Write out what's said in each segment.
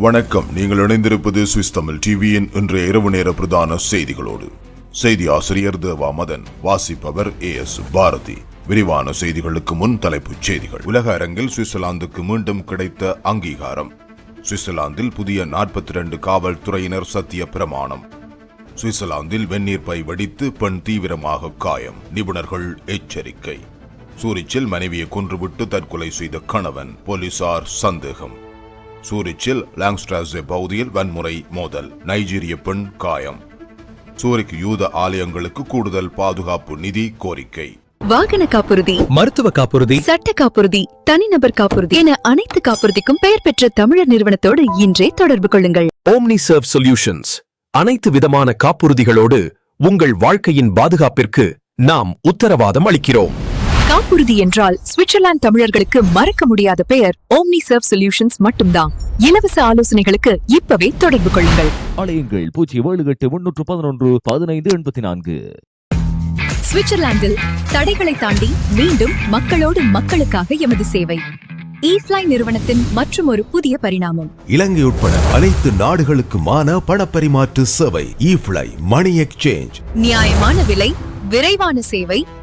வணக்கம். நீங்கள் இணைந்திருப்பது சுவிஸ் தமிழ் டிவியின் இன்றைய இரவு நேர பிரதான செய்திகளோடு. செய்தி ஆசிரியர் தேவா மதன் வாசிப்பவர் ஏ எஸ் பாரதி. விரிவான செய்திகளுக்கு முன் தலைப்புச் செய்திகள். உலக அரங்கில் சுவிட்சர்லாந்துக்கு மீண்டும் கிடைத்த அங்கீகாரம். சுவிட்சர்லாந்தில் புதிய நாற்பத்தி ரெண்டு காவல்துறையினர் சத்திய பிரமாணம். சுவிட்சர்லாந்தில் வெந்நீர் பை வெடித்து பெண் தீவிரமாக காயம். நிபுணர்கள் எச்சரிக்கை. சூரிச்சில் மனைவியை கொன்றுவிட்டு தற்கொலை செய்த கணவன் போலீசார் சந்தேகம். சூரிச்சில் லாங்ஸ்ட்ராஸே பகுதியில் வன்முறை மோதல் நைஜீரிய பெண் காயம். சூரிக் யூத ஆலயங்களுக்கு கூடுதல் பாதுகாப்பு நிதி கோரிக்கை. வாகன காப்புறுதி மருத்துவ காப்புறுதி சட்ட காப்புறுதி தனிநபர் காப்புறுதி என அனைத்து காப்புறுதிக்கும் பெயர் பெற்ற தமிழர் நிறுவனத்தோடு இன்றே தொடர்பு கொள்ளுங்கள். ஓம்னி சர்வ் சொல்யூஷன்ஸ் அனைத்து விதமான காப்புறுதிகளோடு உங்கள் வாழ்க்கையின் பாதுகாப்பிற்கு நாம் உத்தரவாதம் அளிக்கிறோம். காப்புறுதி என்றால் சுவிட்சர்லாந்து தமிழர்களுக்கு மறக்க முடியாத பெயர் ஓம்னி சர்வ் சொல்யூஷன்ஸ் மட்டும்தான். இலவச ஆலோசனைகளுக்கு இப்பவே தொடர்பு கொள்ளுங்கள். அலையுங்கள். பூஜ்ஜியம் ஏழு எட்டு முன்னூற்று பதினொன்று பதினைந்து எண்பத்தி நான்கு. சுவிட்சர்லாந்தில் தடைகளை தாண்டி மீண்டும் மக்களோடு மக்களுக்காக எமது சேவை. ஈஃப்ளை நிறுவனத்தின் மற்றும் ஒரு புதிய பரிணாமம். இலங்கை உட்பட அனைத்து நாடுகளுக்குமான பணப்பரிமாற்று சேவை இஃப்ளை மணி எக்ஸ்சேஞ்ச் நியாயமான விலை விரைவான சேவை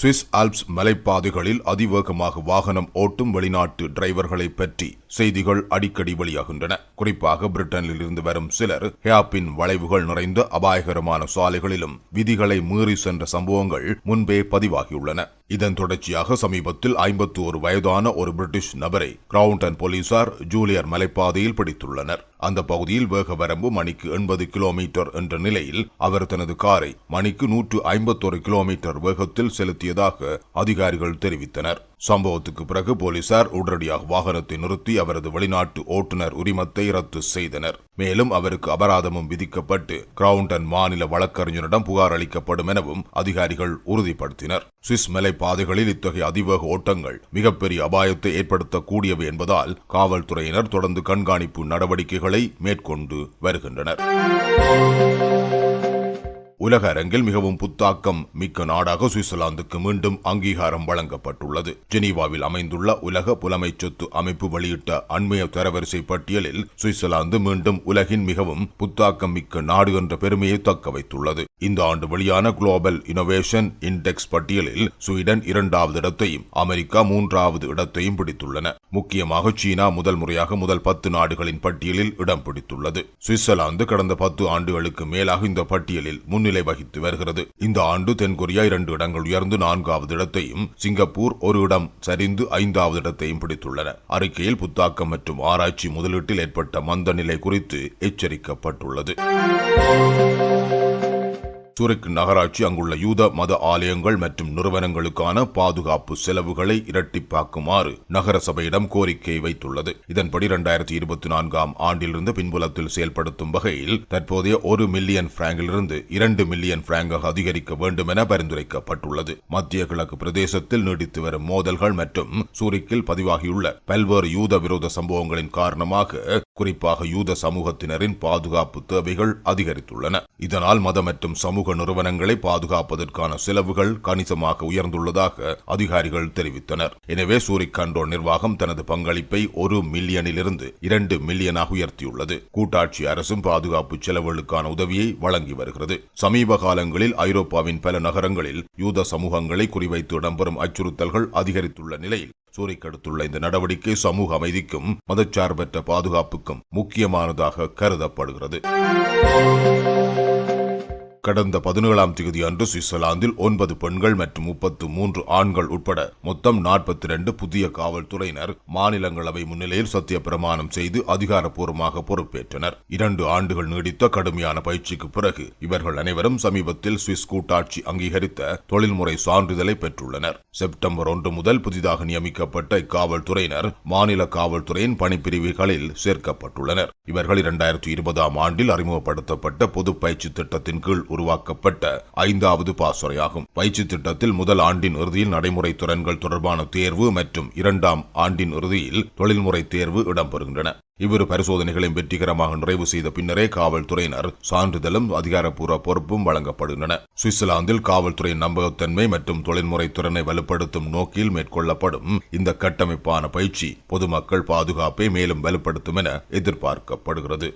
சுவிஸ் ஆல்ப்ஸ் மலைப்பாதைகளில் அதிவேகமாக வாகனம் ஓட்டும் வெளிநாட்டு டிரைவர்களை பற்றி செய்திகள் அடிக்கடி வெளியாகின்றன. குறிப்பாக பிரிட்டனில் இருந்து வரும் சிலர் ஹேப்பின் வளைவுகள் நிறைந்த அபாயகரமான சாலைகளிலும் விதிகளை மீறி சென்ற சம்பவங்கள் முன்பே பதிவாகியுள்ளன. இதன் தொடர்ச்சியாக சமீபத்தில் ஐம்பத்தி ஒரு வயதான ஒரு பிரிட்டிஷ் நபரை கிரவுண்டன் போலீசார் ஜூலியர் மலைப்பாதையில் பிடித்துள்ளனர். அந்த பகுதியில் வேக வரம்பு மணிக்கு எண்பது கிலோமீட்டர் என்ற நிலையில் அவர் தனது காரை மணிக்கு நூற்று ஐம்பத்தொரு கிலோமீட்டர் வேகத்தில் செலுத்தியதாக அதிகாரிகள் தெரிவித்தனர். சம்பவத்துக்கு பிறகு போலீசார் உடனடியாக வாகனத்தை நிறுத்தி அவரது வெளிநாட்டு ஓட்டுநர் உரிமத்தை ரத்து செய்தனர். மேலும் அவருக்கு அபராதமும் விதிக்கப்பட்டு கிரவுண்டன் மாநில வழக்கறிஞரிடம் புகார் அளிக்கப்படும் எனவும் அதிகாரிகள் உறுதிப்படுத்தினர். சுவிஸ் மலை பாதைகளில் இத்தகைய அதிவேக ஓட்டங்கள் மிகப்பெரிய அபாயத்தை ஏற்படுத்தக்கூடியவை என்பதால் காவல்துறையினர் தொடர்ந்து கண்காணிப்பு நடவடிக்கைகளை மேற்கொண்டு வருகின்றனர். உலக அரங்கில் மிகவும் புத்தாக்கம் மிக்க நாடாக சுவிட்சர்லாந்துக்கு மீண்டும் அங்கீகாரம் வழங்கப்பட்டுள்ளது. ஜெனீவாவில் அமைந்துள்ள உலக புலமை சொத்து அமைப்பு வெளியிட்ட அண்மைய தரவரிசை பட்டியலில் சுவிட்சர்லாந்து மீண்டும் உலகின் மிகவும் புத்தாக்கம் மிக்க நாடு என்ற பெருமையை தக்க வைத்துள்ளது. இந்த ஆண்டு வெளியான குளோபல் இனோவேஷன் இண்டெக்ஸ் பட்டியலில் ஸ்வீடன் இரண்டாவது இடத்தையும் அமெரிக்கா மூன்றாவது இடத்தையும் பிடித்துள்ளன. முக்கியமாக சீனா முதல் முறையாக முதல் பத்து நாடுகளின் பட்டியலில் இடம் பிடித்துள்ளது. சுவிட்சர்லாந்து கடந்த பத்து ஆண்டுகளுக்கு மேலாக இந்த பட்டியலில் முன்னிலை வகித்து வருகிறது. இந்த ஆண்டு தென்கொரியா இரண்டு இடங்கள் உயர்ந்து நான்காவது இடத்தையும் சிங்கப்பூர் ஒரு இடம் சரிந்து ஐந்தாவது இடத்தையும் பிடித்துள்ளன. அறிக்கையில் புத்தாக்கம் மற்றும் ஆராய்ச்சி முதலீட்டில் ஏற்பட்ட மந்த நிலை குறித்து எச்சரிக்கப்பட்டுள்ளது. சூரிக் நகராட்சி அங்குள்ள யூத மத ஆலயங்கள் மற்றும் நிறுவனங்களுக்கான பாதுகாப்பு செலவுகளை இரட்டிப்பாக்குமாறு நகர சபையிடம் கோரிக்கை வைத்துள்ளது. இதன்படி இரண்டாயிரத்தி இருபத்தி நான்காம் ஆண்டிலிருந்து பின்புலத்தில் செயல்படுத்தும் வகையில் தற்போதைய ஒரு மில்லியன் பிராங்கிலிருந்து இரண்டு மில்லியன் பிராங்காக அதிகரிக்க வேண்டும் என பரிந்துரைக்கப்பட்டுள்ளது. மத்திய கிழக்கு பிரதேசத்தில் நீடித்து வரும் மோதல்கள் மற்றும் சூரிக்கில் பதிவாகியுள்ள பல்வேறு யூத விரோத சம்பவங்களின் காரணமாக குறிப்பாக யூத சமூகத்தினரின் பாதுகாப்பு தேவைகள் அதிகரித்துள்ளன. இதனால் மத மற்றும் சமூக நிறுவனங்களை பாதுகாப்பதற்கான செலவுகள் கணிசமாக உயர்ந்துள்ளதாக அதிகாரிகள் தெரிவித்தனர். எனவே சூரிக் கண்ட்ரோல் நிர்வாகம் தனது பங்களிப்பை ஒரு மில்லியனிலிருந்து இரண்டு மில்லியனாக உயர்த்தியுள்ளது. கூட்டாட்சி அரசும் பாதுகாப்பு செலவுகளுக்கான உதவியை வழங்கி வருகிறது. சமீப காலங்களில் ஐரோப்பாவின் பல நகரங்களில் யூத சமூகங்களை குறிவைத்து இடம்பெறும் அச்சுறுத்தல்கள் அதிகரித்துள்ள நிலையில் சூறைக்கடுத்துள்ள இந்த நடவடிக்கை சமூக அமைதிக்கும் மதச்சார்பற்ற பாதுகாப்புக்கும் முக்கியமானதாக கருதப்படுகிறது. கடந்த பதினேழாம் தேதி அன்று சுவிட்சர்லாந்தில் ஒன்பது பெண்கள் மற்றும் முப்பத்து மூன்று ஆண்கள் உட்பட மொத்தம் நாற்பத்தி ரெண்டு புதிய காவல்துறையினர் மாநிலங்களவை முன்னிலையில் சத்திய பிரமாணம் செய்து அதிகாரப்பூர்வமாக பொறுப்பேற்றனர். இரண்டு ஆண்டுகள் நீடித்த கடுமையான பயிற்சிக்கு பிறகு இவர்கள் அனைவரும் சமீபத்தில் சுவிஸ் கூட்டாட்சி அங்கீகரித்த தொழில்முறை சான்றிதழை பெற்றுள்ளனர். செப்டம்பர் ஒன்று முதல் புதிதாக நியமிக்கப்பட்ட இக்காவல்துறையினர் மாநில காவல்துறையின் பணிப்பிரிவுகளில் சேர்க்கப்பட்டுள்ளனர். இவர்கள் இரண்டாயிரத்தி இருபதாம் ஆண்டில் அறிமுகப்படுத்தப்பட்ட பொது பயிற்சி திட்டத்தின் கீழ் உருவாக்கப்பட்ட ஐந்தாவது பாசுறையாகும் பயிற்சி திட்டத்தில் முதல் ஆண்டின் இறுதியில் நடைமுறை திறன்கள் தொடர்பான தேர்வு மற்றும் இரண்டாம் ஆண்டின் இறுதியில் தொழில்முறை தேர்வு இடம்பெறுகின்றன. இவ்விரு பரிசோதனைகளையும் வெற்றிகரமாக நிறைவு செய்த பின்னரே காவல்துறையினர் சான்றிதழும் அதிகாரப்பூர்வ பொறுப்பும் வழங்கப்படுகின்றன. சுவிட்சர்லாந்தில் காவல்துறையின் நம்பகத்தன்மை மற்றும் தொழில்முறை திறனை வலுப்படுத்தும் நோக்கில் மேற்கொள்ளப்படும் இந்த கட்டமைப்பான பயிற்சி பொதுமக்கள் பாதுகாப்பை மேலும் வலுப்படுத்தும் என எதிர்பார்க்கப்படுகிறது.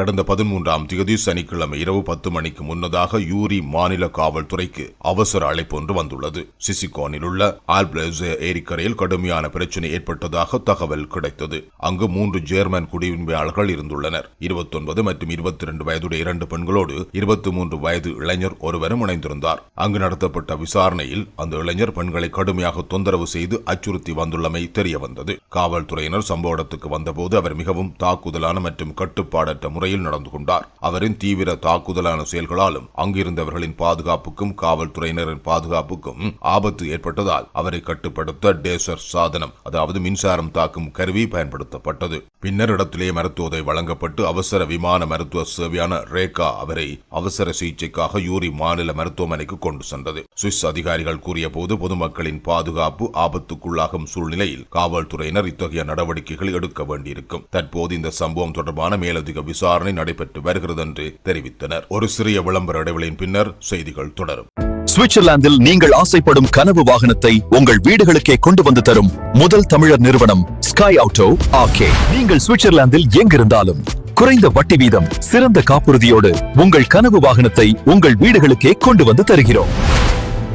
கடந்த பதிமூன்றாம் தேதி சனிக்கிழமை இரவு பத்து மணிக்கு முன்னதாக யூரி மாநில காவல்துறைக்கு அவசர அழைப்பு ஒன்று வந்துள்ளது. சிசிகோனில் உள்ள ஆல்பிளஸ் ஏரிக்கரையில் கடுமையான பிரச்சனை ஏற்பட்டதாக தகவல் கிடைத்தது. அங்கு மூன்று ஜேர்மன் குடியுரிமையாளர்கள் இருந்துள்ளனர். இருபத்தொன்பது மற்றும் இருபத்தி இரண்டு வயதுடைய இரண்டு பெண்களோடு இருபத்தி மூன்று வயது இளைஞர் ஒருவரும் இணைந்திருந்தார். அங்கு நடத்தப்பட்ட விசாரணையில் அந்த இளைஞர் பெண்களை கடுமையாக தொந்தரவு செய்து அச்சுறுத்தி வந்துள்ளமை தெரிய வந்தது காவல்துறையினர் சம்பவ இடத்துக்கு வந்தபோது அவர் மிகவும் தாக்குதலான மற்றும் கட்டுப்பாடற்ற முறை முறையில் நடந்து கொண்டார். அவரின் தீவிர தாக்குதலான செயல்களாலும் அங்கிருந்தவர்களின் பாதுகாப்புக்கும் காவல்துறையினரின் பாதுகாப்புக்கும் ஆபத்து ஏற்பட்டதால் அவரை கட்டுப்படுத்த டேசர் சாதனம் அதாவது மின்சாரம் தாக்கும் கருவி பயன்படுத்தப்பட்டது. பின்னர் இடத்திலே மருத்துவத்தை வழங்கப்பட்டு அவசர விமான மருத்துவ சேவையான ரேகா அவரை அவசர சிகிச்சைக்காக யூரி மாநில மருத்துவமனைக்கு கொண்டு சென்றது. சுவிஸ் அதிகாரிகள் கூறிய போது பொதுமக்களின் பாதுகாப்பு ஆபத்துக்குள்ளாகும் சூழ்நிலையில் காவல்துறையினர் இத்தகைய நடவடிக்கைகள் எடுக்க வேண்டியிருக்கும். தற்போது இந்த சம்பவம் தொடர்பான மேலதிக விசாரணை நடைபெற்று வருகிறது என்று தெரிவித்தனர். ஒரு சிறிய விளம்பர இடைவெளியின் பின்னர் செய்திகள் தொடரும். சுவிட்சர்லாந்தில் நீங்கள் ஆசைப்படும் கனவு வாகனத்தை உங்கள் வீடுகளுக்கே கொண்டு வந்து தரும் முதல் தமிழர் நிறுவனம் ஸ்கை ஆட்டோ ஆகே நீங்கள் சுவிட்சர்லாந்தில் எங்கிருந்தாலும் குறைந்த வட்டி வீதம் சிறந்த காப்புறுதியோடு உங்கள் கனவு வாகனத்தை உங்கள் வீடுகளுக்கே கொண்டு வந்து தருகிறோம்.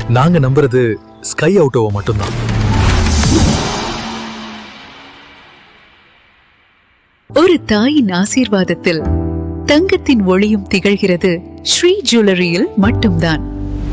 நாங்க நம்புறது ஸ்கை ஆட்டோவை மட்டும்தான். ஒரு தாயின் ஆசீர்வாதத்தில் தங்கத்தின் ஒளியும் திகழ்கிறது ஸ்ரீ ஜுவல்லரியில் மட்டும்தான்.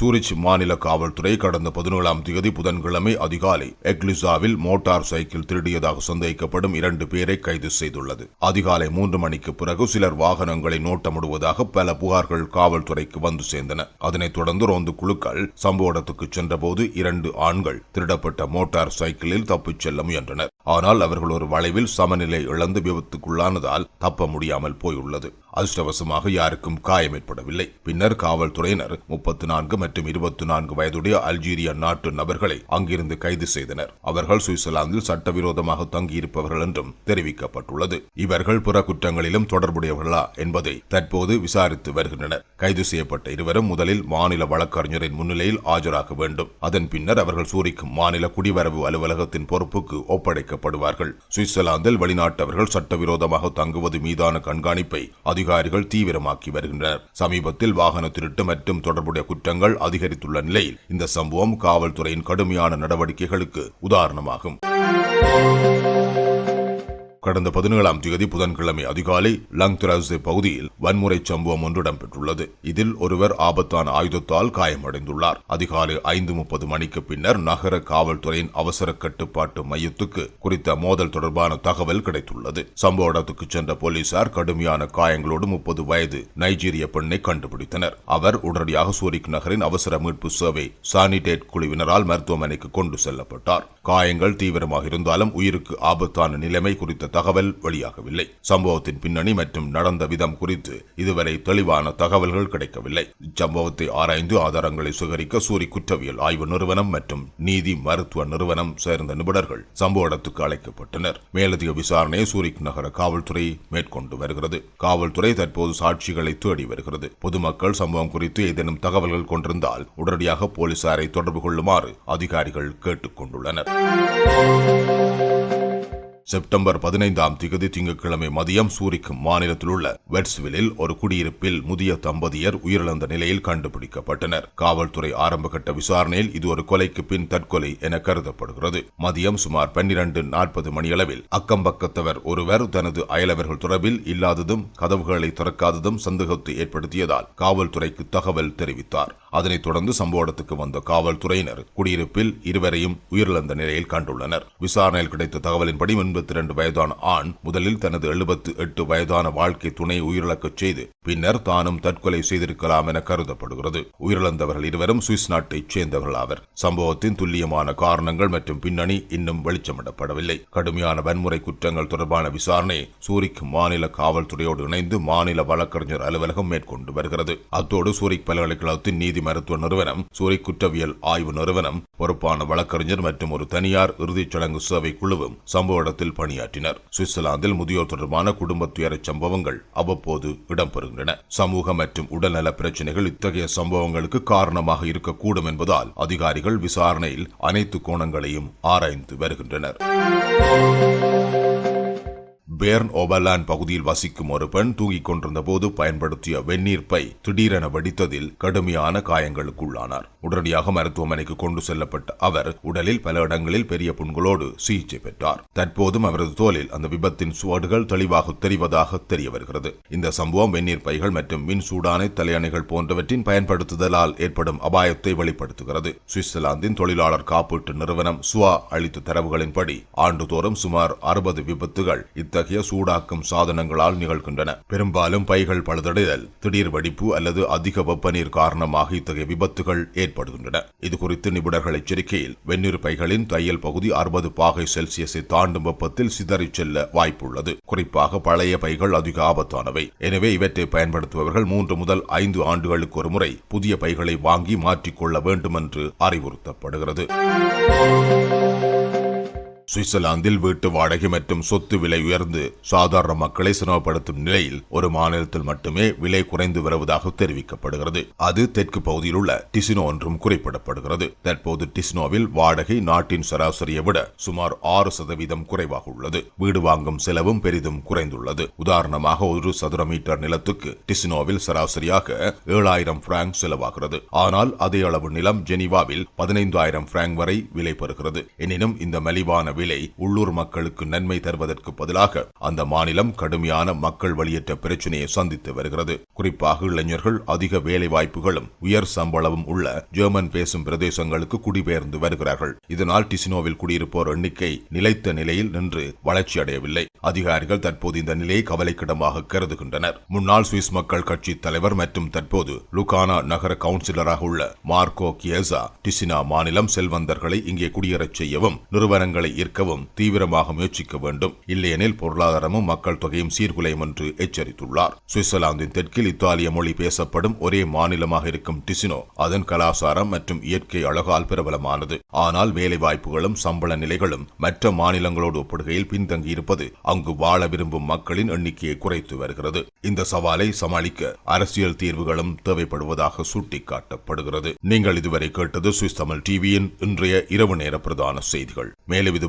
சூரிச் மாநில காவல்துறை கடந்த பதினேழாம் தேதி புதன்கிழமை அதிகாலை எக்லிசாவில் மோட்டார் சைக்கிள் திருடியதாக சந்தேகிக்கப்படும் இரண்டு பேரை கைது செய்துள்ளது. அதிகாலை மூன்று மணிக்கு பிறகு சிலர் வாகனங்களை நோட்டமிடுவதாக பல புகார்கள் காவல்துறைக்கு வந்து சேர்ந்தன. அதனைத் தொடர்ந்து ரோந்து குழுக்கள் சம்பவ இடத்துக்கு சென்றபோது இரண்டு ஆண்கள் திருடப்பட்ட மோட்டார் சைக்கிளில் தப்பிச் செல்ல முயன்றனர். ஆனால் அவர்கள் ஒரு வளைவில் சமநிலை இழந்து விபத்துக்குள்ளானதால் தப்ப முடியாமல் போயுள்ளது. அதிர்ஷ்டவசமாக யாருக்கும் காயம் ஏற்படவில்லை. பின்னர் காவல்துறையினர் முப்பத்தி நான்கு மற்றும் இருபத்தி நான்கு வயதுடைய அல்ஜீரிய நாட்டு நபர்களை அங்கிருந்து கைது செய்தனர். அவர்கள் சுவிட்சர்லாந்தில் சட்டவிரோதமாக தங்கியிருப்பவர்கள் என்றும் தெரிவிக்கப்பட்டுள்ளது. இவர்கள் பிற குற்றங்களிலும் தொடர்புடையவர்களா என்பதை தற்போது விசாரித்து வருகின்றனர். கைது செய்யப்பட்ட இருவரும் முதலில் மாநில வழக்கறிஞரின் முன்னிலையில் ஆஜராக வேண்டும். அதன் பின்னர் அவர்கள் சூரிக்கும் மாநில குடிவரவு அலுவலகத்தின் பொறுப்புக்கு ஒப்படைக்கப்படுவார்கள் சுவிட்சர்லாந்தில் வெளிநாட்டவர்கள் சட்டவிரோதமாக தங்குவது மீதான கண்காணிப்பை அதிகாரிகள் தீவிரமாக்கி வருகின்றனர். சமீபத்தில் வாகன திருட்டு மற்றும் தொடர்புடைய குற்றங்கள் அதிகரித்துள்ள நிலையில் இந்த சம்பவம் காவல்துறையின் கடுமையான நடவடிக்கைகளுக்கு உதாரணமாகும். கடந்த பதினேழாம் தேதி புதன்கிழமை அதிகாலை லங்திராசே பகுதியில் வன்முறை சம்பவம் ஒன்று இடம்பெற்றுள்ளது இதில் ஒருவர் ஆபத்தான ஆயுதத்தால் காயமடைந்துள்ளார். அதிகாலை ஐந்து முப்பது மணிக்கு பின்னர் நகர காவல்துறையின் அவசர கட்டுப்பாட்டு மையத்துக்கு குறித்த மோதல் தொடர்பான தகவல் கிடைத்துள்ளது. சம்பவ இடத்துக்கு சென்ற போலீசார் கடுமையான காயங்களோடு முப்பது வயது நைஜீரிய பெண்ணை கண்டுபிடித்தனர். அவர் உடனடியாக சூரிக் நகரின் அவசர மீட்பு சேவை சானிடேட் குழுவினரால் மருத்துவமனைக்கு கொண்டு செல்லப்பட்டார். காயங்கள் தீவிரமாக இருந்தாலும் உயிருக்கு ஆபத்தான நிலைமை குறித்த தகவல் வெளியாகவில்லை. சம்பவத்தின் பின்னணி மற்றும் நடந்த விதம் குறித்து இதுவரை தெளிவான தகவல்கள் கிடைக்கவில்லை. இச்சம்பவத்தை ஆராய்ந்து ஆதாரங்களை சுகரிக்க சூரி குற்றவியல் ஆய்வு நிறுவனம் மற்றும் நீதி மருத்துவ நிறுவனம் சேர்ந்த நிபுணர்கள் சம்பவ இடத்துக்கு அழைக்கப்பட்டனர். மேலதிக விசாரணையை சூரிக் நகர காவல்துறை மேற்கொண்டு வருகிறது. காவல்துறை தற்போது சாட்சிகளை தேடி வருகிறது. பொதுமக்கள் சம்பவம் குறித்து ஏதேனும் தகவல்கள் கொண்டிருந்தால் உடனடியாக போலீசாரை தொடர்பு கொள்ளுமாறு அதிகாரிகள் கேட்டுக் கொண்டுள்ளனர் செப்டம்பர் பதினைந்தாம் திகதி திங்கட்கிழமை மதியம் சூரிக்கும் மாநிலத்தில் உள்ள வெட்ஸ்வில்லில் ஒரு குடியிருப்பில் முதிய தம்பதியர் உயிரிழந்த நிலையில் கண்டுபிடிக்கப்பட்டனர். காவல்துறை ஆரம்பகட்ட விசாரணையில் இது ஒரு கொலைக்கு பின் தற்கொலை என கருதப்படுகிறது. மதியம் சுமார் பன்னிரண்டு நாற்பது மணியளவில் அக்கம்பக்கத்தவர் ஒருவர் தனது அயலவர்கள் தொடர்பில் இல்லாததும் கதவுகளை திறக்காததும் சந்தேகத்தை ஏற்படுத்தியதால் காவல்துறைக்கு தகவல் தெரிவித்தார். அதனைத் தொடர்ந்து சம்பவ இடத்துக்கு வந்த காவல்துறையினர் குடியிருப்பில் இருவரையும் உயிரிழந்த நிலையில் கண்டுள்ளனர். விசாரணையில் கிடைத்த தகவலின்படி எண்பத்தி இரண்டு வயதான ஆண் முதலில் தனது எழுபத்து எட்டு வயதான வாழ்க்கை துணை உயிரிழக்கச் செய்து பின்னர் தானும் தற்கொலை செய்திருக்கலாம் என கருதப்படுகிறது. உயிரிழந்தவர்கள் இருவரும் சுவிஸ் நாட்டைச் சேர்ந்தவர்கள் ஆவர். சம்பவத்தின் துல்லியமான காரணங்கள் மற்றும் பின்னணி இன்னும் வெளிச்சமிடப்படவில்லை. கடுமையான வன்முறை குற்றங்கள் தொடர்பான விசாரணை சூரிக் மாநில காவல்துறையோடு இணைந்து மாநில வழக்கறிஞர் அலுவலகம் மேற்கொண்டு வருகிறது. அத்தோடு சூரிக் பல்கலைக்கழகத்தின் நீதி மருத்துவ நிறுவனம் சூரிக் குற்றவியல் ஆய்வு நிறுவனம் பொறுப்பான வழக்கறிஞர் மற்றும் ஒரு தனியார் இறுதிச் சடங்கு சேவை குழுவும் சம்பவ இடத்தில் பணியாற்றினர். சுவிட்சர்லாந்தில் முதியோர் தொடர்பான குடும்ப துயர சம்பவங்கள் அவ்வப்போது இடம்பெறுகின்றன. சமூக மற்றும் உடல்நல பிரச்சினைகள் இத்தகைய சம்பவங்களுக்கு காரணமாக இருக்கக்கூடும் என்பதால் அதிகாரிகள் விசாரணையில் அனைத்து கோணங்களையும் ஆராய்ந்து வருகின்றனர். பேர்ன் ஓபர்லாண்ட் பகுதியில் வசிக்கும் ஒரு பெண் தூங்கிக் கொண்டிருந்த போது பயன்படுத்திய வெந்நீர் பை திடீரென வெடித்ததில் கடுமையான காயங்களுக்குள்ளானார். உடனடியாக மருத்துவமனைக்கு கொண்டு செல்லப்பட்ட அவர் உடலில் பல இடங்களில் பெரிய புண்களோடு சிகிச்சை பெற்றார். தற்போதும் அவரது தோலில் அந்த விபத்தின் சுவடுகள் தெளிவாக தெரிவதாக தெரிய வருகிறது. இந்த சம்பவம் வெந்நீர் பைகள் மற்றும் மின் சூடானை தலையணைகள் போன்றவற்றின் பயன்படுத்துதலால் ஏற்படும் அபாயத்தை வெளிப்படுத்துகிறது. சுவிட்சர்லாந்தின் தொழிலாளர் காப்பீட்டு நிறுவனம் சுவா அளித்த தரவுகளின்படி ஆண்டுதோறும் சுமார் அறுபது விபத்துகள் இத்தகைய சூடாக்கும் சாதனங்களால் நிகழ்கின்றன. பெரும்பாலும் பைகள் பழுதடைதல் திடீர் வெடிப்பு அல்லது அதிக வெப்பநீர் காரணமாக இத்தகைய விபத்துகள் ஏற்படுகின்றன. இது குறித்து நிபுணர்கள் எச்சரிக்கையில் வெந்நீர் பைகளின் தையல் பகுதி அறுபது பாகை செல்சியஸை தாண்டும் வெப்பத்தில் சிதறிச் செல்ல வாய்ப்புள்ளது. குறிப்பாக பழைய பைகள் அதிக ஆபத்தானவை. எனவே இவற்றை பயன்படுத்துபவர்கள் மூன்று முதல் ஐந்து ஆண்டுகளுக்கு ஒரு முறை புதிய பைகளை வாங்கி மாற்றிக்கொள்ள வேண்டும் என்று அறிவுறுத்தப்படுகிறது. சுவிட்சர்லாந்தில் வீட்டு வாடகை மற்றும் சொத்து விலை உயர்ந்து சாதாரண மக்களை சிரமப்படுத்தும் நிலையில் ஒரு மாநிலத்தில் மட்டுமே விலை குறைந்து வருவதாக தெரிவிக்கப்படுகிறது. அது தெற்கு பகுதியில் உள்ள டிசினோ என்றும் குறிப்பிடப்படுகிறது. தற்போது டிசினோவில் வாடகை நாட்டின் சராசரியை விட சுமார் ஆறு சதவீதம் குறைவாக உள்ளது. வீடு வாங்கும் செலவும் பெரிதும் குறைந்துள்ளது. உதாரணமாக ஒரு சதுர மீட்டர் நிலத்துக்கு டிசினோவில் சராசரியாக ஏழாயிரம் பிராங்க் செலவாகிறது. ஆனால் அதே அளவு நிலம் ஜெனீவாவில் பதினைந்தாயிரம் பிராங்க் வரை விலை பெறுகிறது. எனினும் இந்த மலிவான விலை உள்ளூர் மக்களுக்கு நன்மை தருவதற்கு பதிலாக அந்த மாநிலம் கடுமையான மக்கள் வழியற்ற பிரச்சினையை சந்தித்து வருகிறது. குறிப்பாக இளைஞர்கள் அதிக வேலை வாய்ப்புகளும் உயர் சம்பளமும் உள்ள ஜெர்மன் பேசும் பிரதேசங்களுக்கு குடிபெயர்ந்து வருகிறார்கள். இதனால் டிசினோவில் குடியிருப்போர் எண்ணிக்கை நிலைத்த நிலையில் நின்று வளர்ச்சியடையவில்லை அதிகாரிகள் தற்போது இந்த நிலையை கவலைக்கிடமாக கருதுகின்றனர். முன்னாள் சுவிஸ் மக்கள் கட்சி தலைவர் மற்றும் தற்போது லுகானா நகர கவுன்சிலராக உள்ள மார்க்கோ கியேசா டிசினா மாநிலம் செல்வந்தர்களை இங்கே குடியேறச் செய்யவும் நிறுவனங்களை ஈர்க்கவும் தீவிரமாக முயற்சிக்க வேண்டும். இல்லையெனில் பொருளாதாரமும் மக்கள் தொகையும் சீர்குலையும் என்று எச்சரித்துள்ளார். சுவிட்சர்லாந்தின் தெற்கில் இத்தாலிய மொழி பேசப்படும் ஒரே மாநிலமாக இருக்கும் டிசினோ அதன் கலாச்சாரம் மற்றும் இயற்கை அழகால் பிரபலமானது. ஆனால் வேலைவாய்ப்புகளும் சம்பள நிலைகளும் மற்ற மாநிலங்களோடு ஒப்பிடுகையில் பின்தங்கியிருப்பது அங்கு வாழ விரும்பும் மக்களின் எண்ணிக்கையை குறைத்து வருகிறது. இந்த சவாலை சமாளிக்க அரசியல் தீர்வுகளும் தேவைப்படுவதாக சுட்டிக்காட்டப்படுகிறது. நீங்கள் இதுவரை கேட்டது சுவிஸ் தமிழ் டிவியின் இன்றைய இரவு நேர பிரதான செய்திகள். மேலும் இது